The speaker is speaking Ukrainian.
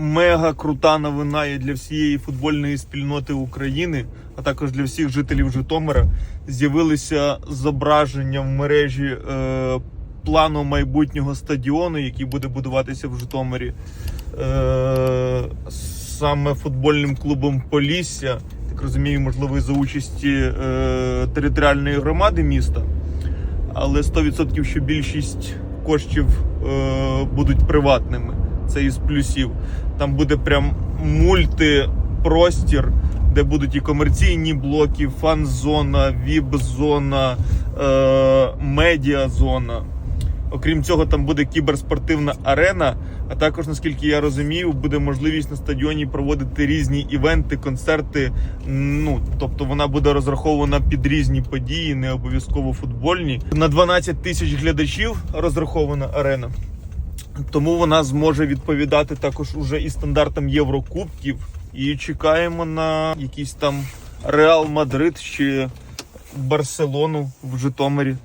Мега крута новина є для всієї футбольної спільноти України, а також для всіх жителів Житомира. З'явилися зображення в мережі е, плану майбутнього стадіону, який буде будуватися в Житомирі. Е, саме футбольним клубом Полісся, так розумію, можливо, за участі е, територіальної громади міста. Але 100% що більшість коштів е, будуть приватними. Це із плюсів. Там буде прям мультипростір, де будуть і комерційні блоки, фан-зона, віп-зона, е, медіа-зона. Окрім цього, там буде кіберспортивна арена. А також, наскільки я розумію, буде можливість на стадіоні проводити різні івенти, концерти. Ну тобто вона буде розрахована під різні події, не обов'язково футбольні. На 12 тисяч глядачів розрахована арена. Тому вона зможе відповідати також уже і стандартам Єврокубків. І чекаємо на якийсь там Реал Мадрид чи Барселону в Житомирі.